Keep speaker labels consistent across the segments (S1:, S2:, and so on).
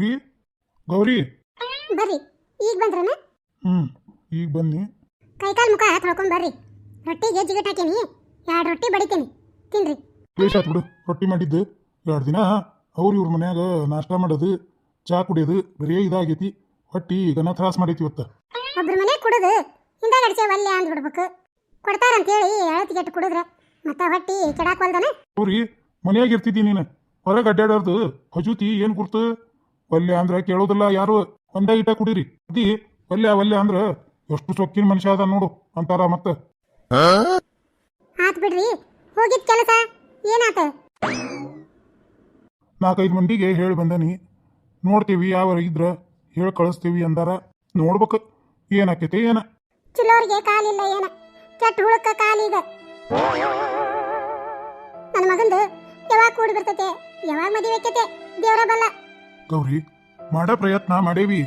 S1: ಗೌರಿ. ಗೌರಿ
S2: ಬರ್ರಿ. ಈಗ ಬಂದ್ರನ?
S1: ಹ್ಮ್ ಈಗ ಬನ್ನಿ.
S2: ಕೈಕಾಲು ಮುಖ ತೊಳ್ಕೊಂಡ್ ಬರ್ರಿ. ರೊಟ್ಟಿಗೆ ಜಿಗಟ್ ಹಾಕೇನಿ. ಎರಡು ರೊಟ್ಟಿ ಬಡಿತೇನಿ. ತಿನ್ರಿ.
S1: ಬೇಷ್ ಆಯ್ತು ಬಿಡು. ರೊಟ್ಟಿ ಮಾಡಿದ್ದು. ಎರಡು ದಿನ ಅವ್ರು ಇವ್ರ ಮನ್ಯಾಗ ನಾಷ್ಟ ಮಾಡೋದು ಚಾ ಕುಡಿಯೋದು ಬರೀ ಇದಾಗೈತಿ. ಹೊಟ್ಟಿ ಗನ ತ್ರಾಸ ಮಾಡೈತಿ ಇವತ್ತು.
S2: ಒಬ್ರ ಮನೆ ಕುಡಿದು ಹಿಂದೆ ಅಡಿಸೆ ಒಲ್ಲೆ ಅಂದ್ ಬಿಡ್ಬೇಕು. ಕೊಡ್ತಾರಂತೇಳಿ ಎಳತಿ ಕೆಟ್ಟು ಕುಡಿದ್ರೆ. ಮತ್ತೆ ಹೊಟ್ಟಿ ಕೆಡಾಕ್
S1: ಗೌರಿ ಮನ್ಯಾಗ ಇರ್ತಿದ್ದಿ ನೀನು. ಹೊರಗೆ ಅಡ್ಡಾಡೋದು ಹಜೂತಿ ಏನು ಗುರ್ತು? ಒಲ್ಲೆ ಅಂದ್ರೆ ಕೇಳೋದಿಲ್ಲ ಯಾರು? ಒಂದೇ ಇಟ ಕುಡೀರಿ. ಅದಿ ಒಲ್ಲೆ ಒಲ್ಲೆ ಅಂದ್ರೆ ಎಷ್ಟು ಸೊಕ್ಕಿನ ಮನುಷ್ಯ ಅದ ನೋಡು ಅಂತಾರ ಮತ್ತ.
S2: ಆತ್ ಬಿಡ್ರಿ ಹೋಗಿದ್ ಕೆಲಸ ಏನಾತ?
S1: ನಾಲ್ಕೈದು ಮಂದಿಗೆ ಹೇಳಿ ಬಂದನಿ ನೋಡ್ತೀವಿ ಯಾವ ಇದ್ರ ಹೇಳಿ ಕಳಿಸ್ತೀವಿ ಅಂದಾರ. ನೋಡ್ಬೇಕು ಏನಾಕೈತಿ ಏನ?
S2: ಚಿಲ್ಲೋರಿಗೆ ಕಾಲಿಲ್ಲ ಏನ? ಕೆಟ್ಟ ಹುಳಕ್ಕ ಕಾಲೀಗ. ನನ್ನ ಮಗಂದು ಯಾವಾಗ ಕೂಡಿ ಬರ್ತತೆ ಯಾವಾಗ ಮದುವೆ ಆಕೈತೆ ದೇವರ ಬಲ್ಲ.
S1: ಗೌರಿ, ಮಾಡೋ ಪ್ರಯತ್ನ ಮಾಡೇವಿ.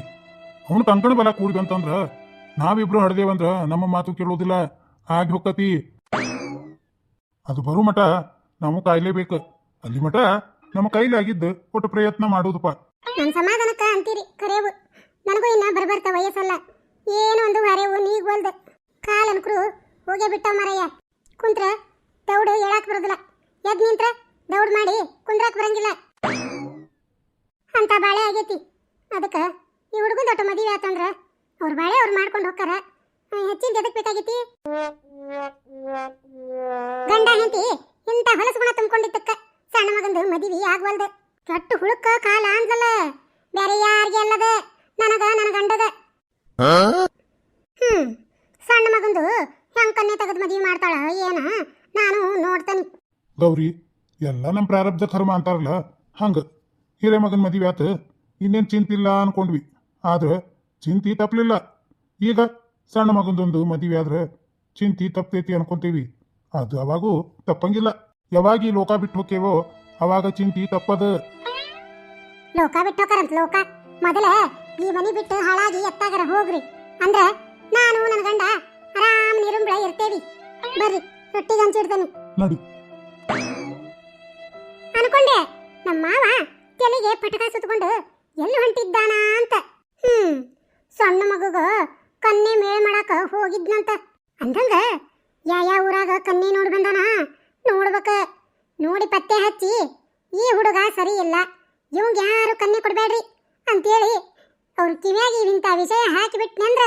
S1: ಅವನು ಕಂಕಣ ಬಲ ಕೂಡಿ ಬಂತಂದ್ರ ನಾವಿಬ್ರು ಹಡದೇವಂದ್ರ ನಮ್ಮ ಮಾತು ಕೇಳೋದಿಲ್ಲ. ಆಗಿ ಹೋಗತಿ ಅದು ಬರು ಮಟ ನಾವು ಕಾಯ್ಲೇಬೇಕು. ಅಲ್ಲಿ ಮಟ ನಮ್ಮ ಕೈಲಿ ಆಗಿದ್ದು ಒಟ್ಟು ಪ್ರಯತ್ನ ಮಾಡೋದಪ್ಪ
S2: ನನ್ನ ಸಮಾಧಾನಕ್ಕ ಅಂತೀರಿ, ಕರೆವು. ನನಗೂ ಇನ್ನ ಬರ್ಬರ್ತ ವಯಸ್ಸಲ್ಲ. ಏನು ಒಂದು ಹರೆವು ನೀಗ್ವಲ್ದು ಕಾಲ್ ಅನ್ಕರು ಹೋಗೇ ಬಿಟ್ಟ ಮರಯ್ಯ. ಕುಂತ್ರ ದೌಡು ಹೇಳಾಕ್ ಬರೋದಿಲ್ಲ. ಎದ್ ನಿಂತ್ರ ದೌಡ್ ಮಾಡಿ ಕುಂದ್ರಾಕ್ ಬರಂಗಿಲ್ಲ. ಅಂತ ಬಾಳೆ ಆಗೈತಿ. ಅದಕ್ಕೆ ಈ ಹುಡುಗನ ದೊಡ್ಡ ಮದುವೆ ಆತಂದ್ರ ಅವ್ರ ಬಾಳೆ ಅವ್ರು ಮಾಡ್ಕೊಂಡು ಹೋಗ್ತಾರ ಹೆಚ್ಚಿನ ಎದಕ್ ಬೇಕಾಗೈತಿ? ಗಂಡ ಹೆಂಡತಿ ಇಂಥ ಹೊಲಸು ಗುಣ ತುಂಬಿಕೊಂಡಿದ್ದಕ್ಕ ಸಣ್ಣ ಮಗಂದು ಮದುವೆ ಆಗ್ವಲ್ದು. ಕೆಟ್ಟು ಹುಳುಕ ಕಾಲ ಅಂದ್ಲಲ್ಲ ಬೇರೆ ಯಾರಿಗೆ ಅಲ್ಲದ? ನನಗ ನನ್ನ ಗಂಡದ ಹ್ಮ್ ಸಣ್ಣ ಮಗಂದು ಹೆಂಗ್ ಕನ್ನೆ ತೆಗೆದು ಮದುವೆ ಮಾಡ್ತಾಳ ಏನ ನಾನು ನೋಡ್ತೇನೆ.
S1: ಗೌರಿ ಎಲ್ಲ ನಮ್ಮ ಪ್ರಾರಬ್ಧ ಕರ್ಮ ಅಂತಾರಲ್ಲ ಹಂಗ. ಹಿರೇ ಮಗನ ಮದುವೆ ಆತ. ಇನ್ನೇನು ಚಿಂತಿಲ್ಲ ಅನ್ಕೊಂಡ್ವಿ. ಆದ್ರೆ ಚಿಂತಿ ತಪ್ಪಲಿಲ್ಲ ಈಗ ಸಣ್ಣ ಮಗಂದೊಂದು ಮದುವೆ ಆದ್ರೆ ಚಿಂತಿ ತಪ್ಪತೈತಿ ಅನ್ಕೊಂತೀವಿ. ಅದು ಅವಾಗೂ ತಪ್ಪಂಗಿಲ್ಲ. ಯಾವಾಗ ಈ ಲೋಕ ಬಿಟ್ಟು ಹೋಕ್ಕೇವೋ ಅವಾಗ ಚಿಂತಿ ತಪ್ಪದ.
S2: ಲೋಕ ಬಿಟ್ಟು ಹೋಕಾರಂತ ಲೋಕ? ಮೊದಲ ಈ ಮನಿ ಬಿಟ್ಟು ಹಾಳಾಗಿ ಎತ್ತಾಗರ ಹೋಗ್ರಿ. ಅಂದ್ರ ನಾನು ನನ್ನ ಗಂಡ ಆರಾಮ್ ನಿರುಂಬಳ ಇರ್ತೇವಿ. ಬರ್ರಿ ರೊಟ್ಟಿಗೆ ಹಂಚಿಡ್ತೇನೆ
S1: ನಡಿ.
S2: ತಲೆಗೆ ಪಟಕ ಸುತ್ತಕೊಂಡು ಎಲ್ಲಿ ಹೊಂಟಿದ್ದಾನ ಅಂತ. ಹ್ಮ್, ಸಣ್ಣ ಮಗುಗ ಕನ್ನೆ ಮೇಳ ಮಾಡಾಕ ಹೋಗಿದ್ನಂತ. ಅಂದಂಗ ಯಾ ಯಾವ ಊರಾಗ ಕನ್ನಿ ನೋಡಿ ಬಂದಾನ? ನೋಡ್ಬೇಕ. ನೋಡಿ ಪತ್ತೆ ಹಚ್ಚಿ, ಈ ಹುಡುಗ ಸರಿ ಇಲ್ಲ ಯಾರು ಕನ್ನೆ ಕೊಡ್ಬೇಡ್ರಿ ಅಂತೇಳಿ ಅವ್ರ ಕಿವಿಯಾಗಿ ಇಂಥ ವಿಷಯ ಹಾಕಿಬಿಟ್ನಂದ್ರ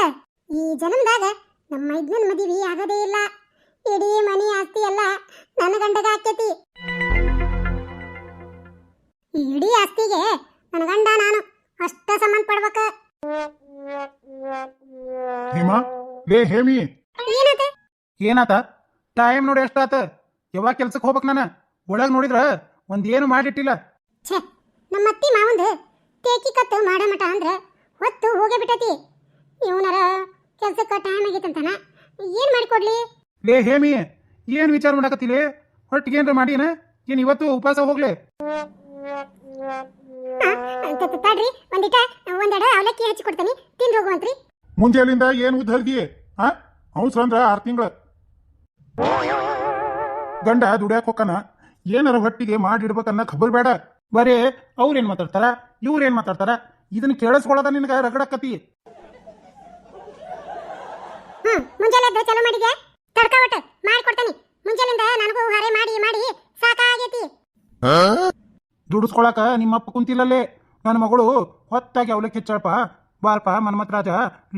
S2: ಈ ಜನ್ಮದಾಗ ನಮ್ಮ ಇದ್ನ ಮದುವೆ ಆಗದೇ ಇಲ್ಲ. ಇಡೀ ಮನಿ ಆಸ್ತಿ ಎಲ್ಲ
S1: ಲೇ ಹೇಮಿ
S3: ಏನಾತ? ಟೈಮ್ ನೋಡಿ ಎಷ್ಟಾತ? ಯಾವಾಗ ಕೆಲ್ಸಕ್ಕೆ ಹೋಗ್ಬೇಕು ನಾನು? ಒಳಗೆ ನೋಡಿದ್ರ ಒಂದ್ ಏನು ಮಾಡಿಟ್ಟಿಲ್ಲ.
S2: ಛೇ ನಮ್ಮ ಅತ್ತಿ ಮಾವಂದ್ ತೇಕಿ ಕತ್ತು ಮಾಡ ಮಟ ಅಂದ್ರ ಹೊತ್ತು ಹೋಗೇ ಬಿಟ್ಟತಿ. ಇವನರ ಕೆಲ್ಸಕ್ಕೆ ಟೈಮ್ ಆಗೈತಂತಾನ ಏನ್ ಮಾಡಿಕೊಡ್ಲಿ?
S3: ಲೇ ಹೇಮಿ ಏನು ವಿಚಾರ ಮಾಡಕತ್ತಿಲಿ? ಹೊಟ್ಟಿಗೆ ಏನ್ರ ಮಾಡಿನ? ಏನ್ ಇವತ್ತು ಉಪವಾಸ ಹೋಗ್ಲೆ?
S2: ತಡ್ರಿ ಒಂದಿಟ ಒಂದೆಡ ಅವಲಕ್ಕಿ ಹಚ್ಚಿ ಕೊಡ್ತೀನಿ ತಿಂದು ಹೋಗುವಂತ್ರಿ.
S1: ಮುಂಜಾಲಿಂದ ಏನು ಉದ್ದ ಆ? ಅವಸರ ಅಂದ್ರ ಆರು ತಿಂಗಳ. ಗಂಡ ದುಡ್ಯಾಕ ಹೋಕನ ಏನಾರ ಹೊಟ್ಟಿಗೆ ಮಾಡಿಡ್ಬೇಕನ್ನ ಖಬರ್ ಬೇಡ.
S3: ಬರೇ ಅವ್ರೇನ್ ಮಾತಾಡ್ತಾರ? ಇವ್ರೇನ್ ಮಾತಾಡ್ತಾರ? ಇದನ್ನ ಕೇಳಿಸ್ಕೊಳ್ಳೋದ ನಿನಗ ರಗಡಕತಿ
S2: ಹ್ಮ್ ಮುಂಜಾನೆ ಎದ್ದು ಚಲೋ ಮಾಡಿದ್ಯಾ? ತಡ್ಕ ಒಟ್ಟು ಮಾಡ್ಕೊಡ್ತೀನಿ. ಮುಂಜಾನಿಂದ ನನಗೂ ಹರೆ ಮಾಡಿ ಮಾಡಿ ಸಾಕಾಗೈತಿ.
S3: ದುಡಿಸ್ಕೊಳಕ ನಿಮ್ಮಪ್ಪ ಕುಂತಿಲ್ಲಲ್ಲೇ. ನನ್ನ ಮಗಳು ಹೊತ್ತಾಗಿ ಅವಲಕ್ಕಿ ಹೆಚ್ಚಳಪ್ಪ. ಬಾರಪ್ಪ ಮನ್ಮತ್ ರಾಜ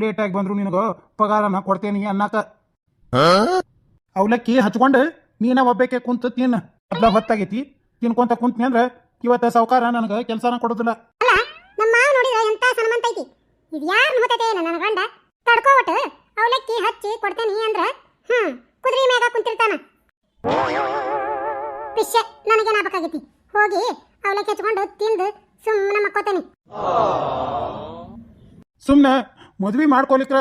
S3: ಲೇಟಾಗಿ ಬಂದ್ರು ನಿನಗ ಪಗಾರನ ಕೊಡ್ತೇನಿ ಅನ್ನಕ. ಅವಲಕ್ಕಿ ಹಚ್ಕೊಂಡು ನೀನ ಒಬ್ಬಕ್ಕೆ ಕುಂತ ತಿನ್ನ ಅದ್ಲ ಹೊತ್ತಾಗೈತಿ. ತಿನ್ಕೊಂತ ಕುಂತ್ನಿ ಅಂದ್ರೆ ಇವತ್ತ ಸಾವುಕಾರ ನನಗ ಕೆಲಸನ ಕೊಡೋದಿಲ್ಲ.
S2: ಅಲ್ಲ ನಮ್ಮ ಮಾವ ನೋಡಿದ್ರ ಎಂತ ಸನ್ಮಂತ ಐತಿ. ಇದು ಯಾರು ನೋತತೆ ನನ್ನ ಗಂಡ? ತಡ್ಕೋ ಒಟ್ಟು ಅವಲಕ್ಕಿ ಹಚ್ಚಿ ಕೊಡ್ತೇನಿ ಅಂದ್ರ ಹ್ಮ್ ಕುದುರೆ ಮ್ಯಾಗ ಕುಂತಿರ್ತಾನ. ಪಿಶ್ಯ ನನಗೇನಾಗಬೇಕಾಗೈತಿ ಹೋಗಿ ಅವಲಕ್ಕಿ ಹಚ್ಕೊಂಡು ತಿಂದು ಸುಮ್ಮನೆ ಮಕ್ಕೋತೇನೆ.
S3: ಸುಮ್ನೆ ಮದ್ವಿ ಮಾಡ್ಕೊಲಿಕ್ರ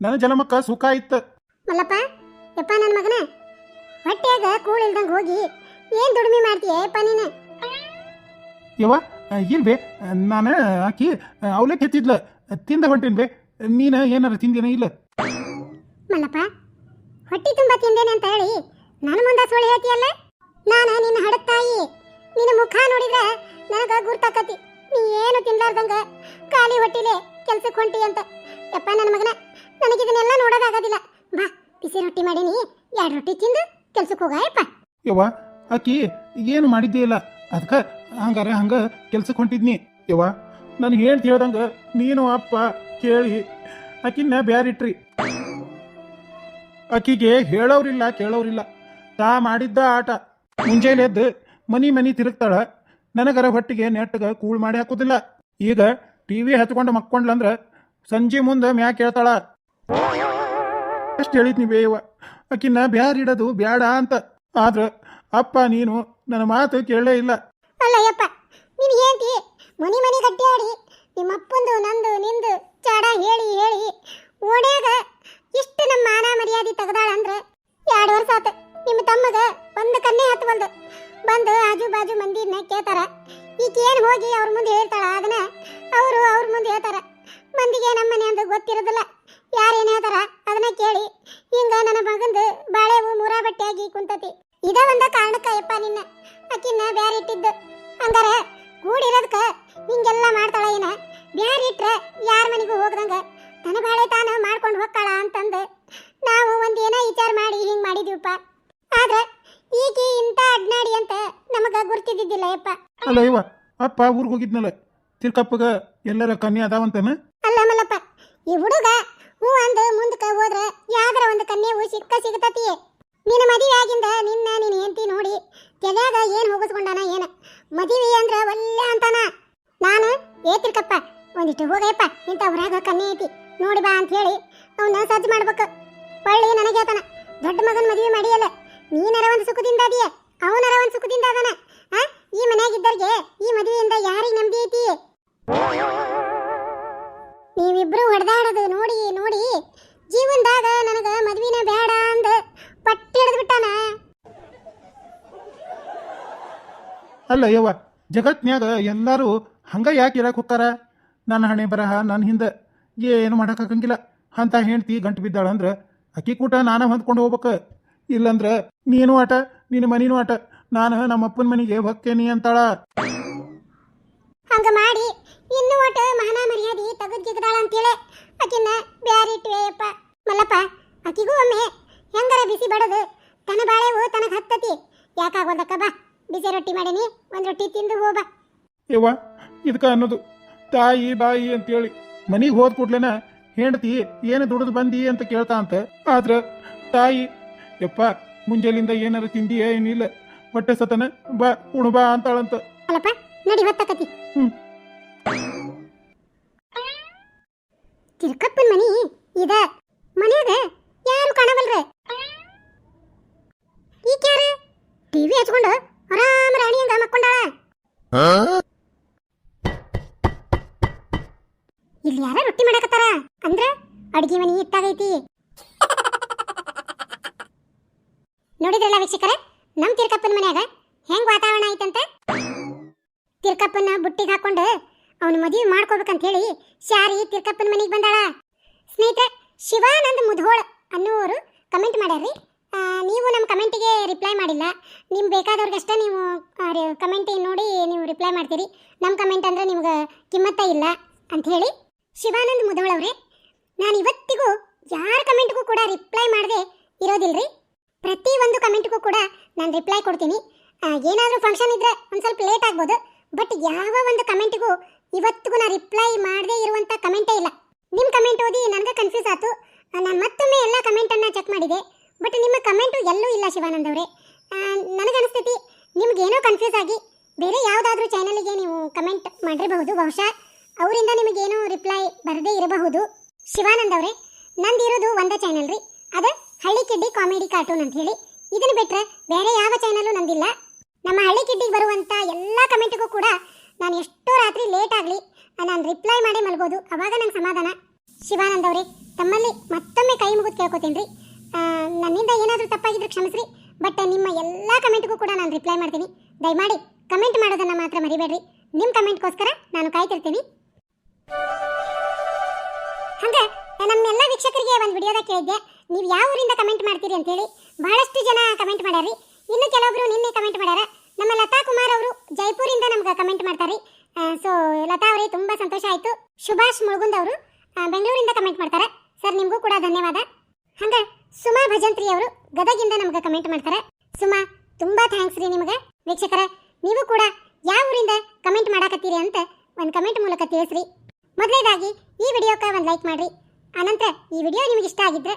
S3: ನನ್ನ ಜನಮಕ್ಕ ಸುಖ ಇತ್ತು.
S2: ಮಲ್ಲಪ್ಪ ಯಪ್ಪ ನನ್ನ ಮಗನ ಹೊಟ್ಟೆಯಾಗ ಕೂಳಿಲ್ದಂಗ ಹೋಗಿ ಏನ್ ದುಡಿಮೆ ಮಾಡ್ತೀಯಪ್ಪ ನೀನು?
S3: ಯವ್ವ ಏನು ಬೇ ನಾನು ಆಕಿ ಅವಲಕ್ಕಿ ಹೆಚ್ಚಿದ್ಲ ತಿಂದ ಹೊಂಟೇನು ಬೇ ನೀನು ಏನಾರ ತಿಂದೇನ ಇಲ್ಲ?
S2: ಮಲ್ಲಪ್ಪ ಹೊಟ್ಟಿ ತುಂಬ ತಿಂದೇನೆ ಅಂತ ಹೇಳಿ ನನ್ನ ಮುಂದೆ ಸುಳ್ಳು ಹೇಳ್ತೀಯಲ್ಲ? ನಾನು ನಿನ್ನ ಹಡತ್ತಾಯಿ
S3: ಯವ್ವ, ಆಕಿ ಏನು ಮಾಡಿದ್ದೇ ಇಲ್ಲ. ಅದಕ್ಕೆ ಹಂಗಾರೆ ಹಂಗೆ ಕೆಲ್ಸಕ್ಕೆ ಹೊಂಟಿದ್ನಿ ಯವ್ವ. ನಾನು ಹೇಳ್ತಿ ಹೇಳ್ದಂಗೆ ನೀನು ಅಪ್ಪ ಕೇಳಿ ಆಕಿನ ಬ್ಯಾರಿಟ್ರಿ ಆಕಿಗೆ ಹೇಳೋರಿಲ್ಲ ಕೇಳೋರಿಲ್ಲ ತಾ ಮಾಡಿದ್ದ ಆಟ. ಮುಂಜಾನೆ ಎದ್ದು ಮನಿ ಮನಿ ತಿರುಗ್ತಾಳ. ನನಗರ ಹೊಟ್ಟಿಗೆ ನೆಟ್ಟಗ ಕೂಳ್ ಮಾಡಿ ಹಾಕೋದಿಲ್ಲ. ಈಗ ಟಿವಿ ಹಚ್ಕೊಂಡು ಮಕ್ಕೊಂಡ್ಲಂದ್ರ ಸಂಜೆ ಮುಂದೆ ಮ್ಯಾಕ್ ಹೇಳ್ತಾಳ. ಅಷ್ಟು ಹೇಳಿದ್ನಿ ಬೇಯವ್ವ ಆಕಿನ್ನ ಬ್ಯಾರಿಡೋದು ಬ್ಯಾಡ ಅಂತ. ಆದ್ರ ಅಪ್ಪ, ನೀನು ನನ್ನ ಮಾತು ಕೇಳಲೇ ಇಲ್ಲ.
S2: ಅಲ್ಲ ಯಪ್ಪ ನೀನು ఏంటి ಮನಿ ಮನಿ ಗಟ್ಟಿ ಆಡಿ ನಿಮ್ಮ ಅಪ್ಪಂದು ನಂದು, ನಿಂದು ಚಾಡ ಹೇಳಿ ಹೇಳಿ ಓಡ್ಯಾಗ ಇಷ್ಟು ನಮ್ಮ ಮಾನ ಮರ್ಯಾದೆ ತೆಗೆದಾಳ ಅಂದ್ರೆ ಎರಡು ವರ್ಷ ಆತ. ನಿಮ್ಮ ತಮ್ಮಗ ಒಂದು ಕನ್ನೆ ಹತ್ತವಲ್ದು ಬಂದು ಆಜು ಬಾಜು ಮಂದಿನ ಕೇಳ್ತಾರ. ಈಕೇನು ಹೋಗಿ ಅವ್ರ ಮುಂದೆ ಹೇಳ್ತಾಳ, ಅದನ್ನ ಅವರು ಅವ್ರ ಮುಂದೆ ಹೇಳ್ತಾರ. ಮಂದಿಗೆ ನಮ್ಮ ಮನೆ ಅಂತ ಗೊತ್ತಿರೋದಿಲ್ಲ. ಯಾರೇನು ಹೇಳ್ತಾರ, ಅದನ್ನ ಕೇಳಿ, ಹಿಂಗ ನನ್ನ ಮಗಂದು ಬಾಳೆವು ಮೂರ ಬಟ್ಟೆಯಾಗಿ ಕುಂತತಿ. ಇದ ಒಂದ ಕಾರಣಕ್ಕ ಯಪ್ಪ ನಿನ್ನ. ಅಕ್ಕಿನ ಬ್ಯಾರೆ ಇಟ್ಟಿದ್ದು. ಹಂಗಾರ ಕೂಡಿರೋದಕ್ಕ ಹಿಂಗೆಲ್ಲ ಮಾಡ್ತಾಳ ಏನ ಬ್ಯಾರೆ ಇಟ್ರ ಯಾರ ಮನೆಗೂ ಹೋಗದಂಗ. ತನ ಬಾಳೆ ತಾನು ಮಾಡ್ಕೊಂಡು ಹೋಗ್ತಾಳ ಅಂತಂದು ನಾವು ಒಂದ್ ಏನೋ ವಿಚಾರ ಮಾಡಿ ಹಿಂಗ್ ಮಾಡಿದೀವಪ್ಪ. ಆದ್ರೆ ಈಕಿ ಇಂಥ ಅಡ್ನಾಡಿ ಅಂತ ನಮಗ ಗುರ್ತಿದ್ದಿದ್ದಿಲ್ಲ ಯಪ್ಪ
S3: ಅಲ್ಲ ಇವ ಅಪ್ಪ ಊರಿಗೆ ಹೋಗಿದ್ನಲ್ಲ. ತಿರ್ಕಪ್ಪಗ ಎಲ್ಲರ ಕನ್ಯೆ ಅದಾವಂತಾನ?
S2: ಅಲ್ಲ ಮಲ್ಲಪ್ಪ ಈ ಹುಡುಗ ಹೂ ಅಂದ ಮುಂದಕ್ಕೆ ಹೋದ್ರ ಯಾವ್ದಾರ ಒಂದು ಕನ್ಯೆವು ಸಿಕ್ಕ ಸಿಗತತಿ ನಿನ್ನ ಮದುವೆ ಆಗಿಂದ ನಿನ್ನ ನಿನ್ನ ಹೆಂಡತಿ ನೋಡಿ ತಲ್ಯಾಗ ಏನು ಹೋಗಿಸ್ಕೊಂಡಾನ ಏನ? ಮದುವೆ ಅಂದ್ರೆ ಒಳ್ಳೆ ಅಂತಾನ. ನಾನು ಏತಿರ್ಕಪ್ಪ ಒಂದಿಷ್ಟು ಹೋಗಯ್ಯಪ್ಪ ಇಂಥ ಹೊರಗ ಕಣ್ಣಿ ಐತಿ. ನೋಡಿ ಬಾ ಅಂತ ಹೇಳಿ ಅವನ್ನ ಸಜ್ಜು ಮಾಡ್ಬೇಕು. ಒಳ್ಳೆ ನನಗೆ ಹೇಳ್ತಾನ ದೊಡ್ಡ ಮಗನ ಮದುವೆ ಮಾಡಿಯಲ್ಲ, ನೀನರ ಒಂದು ಸುಖದಿಂದ ಅದೀಯ? ಅವನರ ಒಂದು ಸುಖದಿಂದ ಅದಾನ? ಈ ಮನ್ಯಾಗಿದ್ದವ್ರಿಗೆ ಈ ಮದುವೆಯಿಂದ ಯಾರಿಗೆ ನಂಬಿ ಐತಿ? ನೀವಿಬ್ರು ಹೊಡೆದಾಡೋದು ನೋಡಿ ನೋಡಿ. ಜೀವನದಾಗ ನನಗೆ ಮದುವೆನ ಬೇಡ ಅಂದ. ಪಟ್ಟಿ ಹಿಡಿದು ಬಿಟ್ಟಾನ.
S3: ಅಲ್ಲ ಯವ್ವ ಜಗತ್ನ್ಯಾಗ ಎಲ್ಲರೂ ಹಂಗ ಯಾಕೆ ಇರಕ್ಕೆ ಹೋಗ್ತಾರ? ನನ್ನ ಹಣೆ ಬರಹ ನನ್ನ ಹಿಂದೆ ಏನು ಮಾಡೋಕ್ಕಾಗಂಗಿಲ್ಲ ಅಂತ ಹೆಂಡ್ತಿ ಗಂಟು ಬಿದ್ದಾಳ ಅಂದ್ರೆ ಅಕ್ಕಿ ಕೂಟ ನಾನು ಹೊಂದ್ಕೊಂಡು ಹೋಗ್ಬೇಕು. ಇಲ್ಲಂದ್ರ ನೀನು ಆಟ ನಿನ್ನ ಮನಿನೂ ಆಟ. ನಾನು ನಮ್ಮ ಅಪ್ಪನ ಮನೆಗೆ ಹೊಕ್ಕೇನಿ ಅಂತಾಳ.
S2: ಹಂಗ ಮಾಡಿ ಇನ್ನು ಒಟ್ಟು ಮಹನ ಮರ್ಯಾದಿ ತೆಗೆದು ಜಿಗದಾಳ ಅಂತೇಳಿ. ಆಕಿನ ಬ್ಯಾರಿ ಇಟ್ವೇಯಪ್ಪ ಮಲ್ಲಪ್ಪ ಆಕಿಗೂ ಒಮ್ಮೆ ಹೆಂಗರ ಬಿಸಿ ಬಡದು? ತನ್ನ ಬಾಳೆವು ತನಗೆ ಹತ್ತತಿ. ಯಾಕಾಗೋದಕ್ಕ ಬಾ. ಬಿಸಿ ರೊಟ್ಟಿ ಮಾಡೀನಿ ಒಂದು ರೊಟ್ಟಿ ತಿಂದು ಹೋಗ
S3: ಯವ್ವ ಇದಕ್ಕೆ ಅನ್ನೋದು. ತಾಯಿ ಬಾಯಿ ಅಂತೇಳಿ ಮನೆಗೆ ಹೋದ ಕೂಡ್ಲೆನ ಹೆಂಡತಿ ಏನು ದುಡಿದು ಬಂದಿ ಅಂತ ಕೇಳ್ತಾ ಅಂತ. ಆದ್ರೆ ತಾಯಿ ಯಪ್ಪ ಮುಂಜಾಲಿಂದ ಏನಾರು ತಿಂದಿಯಾ ಏನಿಲ್ಲ. ಹೊಟ್ಟೆ ಸತನ ಬಾ ಉಣಬಾ ಅಂತಾಳಂತ.
S2: ಅಲ್ಲಪ್ಪ ನಡಿ ಹೊತ್ತಕತಿ.
S3: ಹ್ಮ್.
S2: ತಿರ್ಕಪ್ಪನ ಮನಿ ಇದ ಮನ್ಯಾಗ ಯಾರು ಕಾಣವಲ್ರ ಈಕ್ಯಾರ ಹಚ್ಕೊಂಡು ಆರಾಮ ರಾಣಿಯಂಗ ಮಕ್ಕೊಂಡಾಳ. ಇಲ್ಲಿ ಯಾರ ರೊಟ್ಟಿ ಮಾಡಕತ್ತಾರ? ಅಂದ್ರ ಅಡಿಗೆ ಮನಿ ಇತ್ತಾಗೈತಿ ನೋಡಿದ್ರಲ್ಲ ವೀಕ್ಷಕರ ನಮ್ ತಿರ್ಕಪ್ಪನ ಮನ್ಯಾಗ ಹೆಂಗ್ ವಾತಾವರಣ ಐತಂತ? ತಿರ್ಕಪ್ಪನ ಬುಟ್ಟಿಗೆ ಹಾಕೊಂಡು ಅವನ ಮದುವೆ ಮಾಡ್ಕೋಬೇಕಂತ ಹೇಳಿ ಶಾರಿ ತಿರ್ಕಪ್ಪನ ಮನೆಗೆ ಬಂದಾಳ. ಸ್ನೇಹಿತರೆ ಶಿವಾನಂದ್ ಮುಧೋಳ್ ಅನ್ನುವರು ಕಮೆಂಟ್ ಮಾಡ್ಯಾರ್ರಿ. ನೀವು ನಮ್ಮ ಕಮೆಂಟಿಗೆ ರಿಪ್ಲೈ ಮಾಡಿಲ್ಲ. ನಿಮ್ಗೆ ಬೇಕಾದವ್ರಿಗಷ್ಟೇ ನೀವು ಕಮೆಂಟ್ ನೋಡಿ ನೀವು ರಿಪ್ಲೈ ಮಾಡ್ತೀರಿ. ನಮ್ಮ ಕಮೆಂಟ್ ಅಂದರೆ ನಿಮ್ಗೆ ಕಿಮ್ಮತ್ತ ಇಲ್ಲ ಅಂತ ಹೇಳಿ. ಶಿವಾನಂದ್ ಮುದವಳವ್ರೆ ನಾನು ಇವತ್ತಿಗೂ ಯಾರ ಕಮೆಂಟ್ಗೂ ಕೂಡ ರಿಪ್ಲೈ ಮಾಡದೆ ಇರೋದಿಲ್ರಿ. ಪ್ರತಿ ಒಂದು ಕಮೆಂಟ್ಗೂ ಕೂಡ ನಾನು ರಿಪ್ಲೈ ಕೊಡ್ತೀನಿ. ಏನಾದರೂ ಫಂಕ್ಷನ್ ಇದ್ದರೆ ಒಂದು ಸ್ವಲ್ಪ ಲೇಟ್ ಆಗ್ಬೋದು ಬಟ್ ಯಾವ ಒಂದು ಕಮೆಂಟಿಗೂ ಇವತ್ತಿಗೂ ನಾನು ರಿಪ್ಲೈ ಮಾಡದೇ ಇರುವಂಥ ಕಮೆಂಟೇ ಇಲ್ಲ. ನಿಮ್ಮ ಕಮೆಂಟ್ ಓದಿ ನನಗೆ ಕನ್ಫ್ಯೂಸ್ ಆಯಿತು ನಾನು ಮತ್ತೊಮ್ಮೆ ಎಲ್ಲ ಕಮೆಂಟನ್ನು ಚೆಕ್ ಮಾಡಿದೆ. ಬಟ್ ನಿಮ್ಮ ಕಮೆಂಟು ಎಲ್ಲೂ ಇಲ್ಲ ಶಿವಾನಂದ್ ಅವರೇ. ನನಗನಿಸ್ತೈತಿ, ನಿಮಗೇನೋ ಕನ್ಫ್ಯೂಸ್ ಆಗಿ ಬೇರೆ ಯಾವುದಾದ್ರೂ ಚಾನಲಿಗೆ ನೀವು ಕಮೆಂಟ್ ಮಾಡಿರಬಹುದು. ಬಹುಶಃ ಅವರಿಂದ ನಿಮಗೇನೋ ರಿಪ್ಲೈ ಬರದೇ ಇರಬಹುದು. ಶಿವಾನಂದ್ ಅವರೇ, ನಂದಿರೋದು ಒಂದೇ ಚಾನಲ್ ರೀ. ಅದು ಹಳ್ಳಿ ಕಿಡ್ಡಿ ಕಾಮಿಡಿ ಕಾರ್ಟೂನ್ ಅಂತ ಹೇಳಿ. ಇದನ್ನು ಬಿಟ್ಟರೆ ಬೇರೆ ಯಾವ ಚಾನಲು ನಂದಿಲ್ಲ. ನಮ್ಮ ಹಳ್ಳಿ ಕಿಡ್ಡಿಗೆ ಬರುವಂಥ ಎಲ್ಲ ಕಮೆಂಟ್ಗೂ ಕೂಡ ನಾನು ಎಷ್ಟೋ ರಾತ್ರಿ ಲೇಟ್ ಆಗಲಿ, ನಾನು ರಿಪ್ಲೈ ಮಾಡಿ ಮಲ್ಬೋದು ಅವಾಗ ನಂಗೆ ಸಮಾಧಾನ. ಶಿವಾನಂದ್ ಅವರೇ, ತಮ್ಮಲ್ಲಿ ಮತ್ತೊಮ್ಮೆ ಕೈ ಮುಗಿದು ಕೇಳ್ಕೊತೀನಿ ರೀ. ನನ್ನಿಂದ ಏನಾದರೂ ತಪ್ಪಾಗಿದ್ರೆ ಕ್ಷಮಿಸ್ರಿ. ಬಟ್ ನಿಮ್ಮ ಎಲ್ಲ ಕಮೆಂಟ್ಗೂ ಕೂಡ ನಾನು ರಿಪ್ಲೈ ಮಾಡ್ತೀನಿ. ದಯಮಾಡಿ ಕಮೆಂಟ್ ಮಾಡೋದನ್ನು ಮಾತ್ರ ಮರಿಬೇಡ್ರಿ. ನಿಮ್ಮ ಕಮೆಂಟ್ಗೋಸ್ಕರ ನಾನು ಕಾಯ್ತಿರ್ತೀನಿ. ಹಂಗೆ ನಮ್ಮೆಲ್ಲ ವೀಕ್ಷಕರಿಗೆ ಒಂದು ವಿಡಿಯೋದಾಗ ಕೇಳಿದ್ದೆ. ನೀವು ಯಾವ ಊರಿಂದ ಕಮೆಂಟ್ ಮಾಡ್ತೀರಿ ಅಂತೇಳಿ ಬಹಳಷ್ಟು ಜನ ಕಮೆಂಟ್ ಮಾಡ್ಯಾರಿ ಇನ್ನು ಕೆಲವೊಬ್ಬರು ನಿನ್ನೆ ಕಮೆಂಟ್ ಮಾಡ್ಯಾರ. ನಮ್ಮ ಲತಾ ಕುಮಾರ್ ಅವರು ಜೈಪುರಿಂದ ನಮ್ಗೆ ಕಮೆಂಟ್ ಮಾಡ್ತಾರೆ ಸೊ ಲತಾ ಅವರೇ ತುಂಬ ಸಂತೋಷ ಆಯಿತು. ಸುಭಾಷ್ ಮುಳುಗುಂದ್ ಅವರು ಬೆಂಗಳೂರಿಂದ ಕಮೆಂಟ್ ಮಾಡ್ತಾರೆ. ಸರ್, ನಿಮಗೂ ಕೂಡ ಧನ್ಯವಾದ. ಹಂಗ ಸುಮಾ ಭಜಂತ್ರಿ ಅವರು ಗದಗಿಂದ ನಮ್ಗೆ ಕಮೆಂಟ್ ಮಾಡ್ತಾರೆ. ಸುಮಾ, ತುಂಬಾ ಥ್ಯಾಂಕ್ಸ್ ರೀ ನಿಮಗೆ. ವೀಕ್ಷಕರ, ನೀವು ಕೂಡ ಯಾವ ಊರಿಂದ ಕಮೆಂಟ್ ಮಾಡಾಕತ್ತೀರಿ ಅಂತ ಒಂದು ಕಮೆಂಟ್ ಮೂಲಕ ತಿಳಿಸ್ರಿ. ಮೊದಲೇದಾಗಿ, ಈ ವಿಡಿಯೋಕ್ಕೆ ಒಂದು ಲೈಕ್ ಮಾಡ್ರಿ. ಆನಂತರ ಈ ವಿಡಿಯೋ ನಿಮಗೆ ಇಷ್ಟ ಆಗಿದ್ರೆ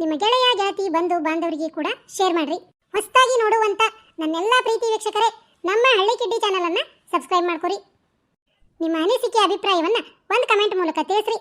S2: ನಿಮ್ಮ ಗೆಳೆಯ, ಗೆಳತಿ, ಬಂಧು, ಬಾಂಧವರಿಗೆ ಕೂಡ ಶೇರ್ ಮಾಡ್ರಿ. ಹೊಸದಾಗಿ ನೋಡುವಂತ ನನ್ನೆಲ್ಲ ಪ್ರೀತಿ ವೀಕ್ಷಕರೇ, ನಮ್ಮ ಹಳ್ಳಿ ಕಿಡ್ಡಿ ಚಾನೆಲ್ ಅನ್ನ ಸಬ್ಸ್ಕ್ರೈಬ್ ಮಾಡ್ಕೊರಿ. ನಿಮ್ಮ ಅನಿಸಿಕೆ, ಅಭಿಪ್ರಾಯವನ್ನ ಒಂದು ಕಮೆಂಟ್ ಮೂಲಕ ತಿಳಿಸ್ರಿ.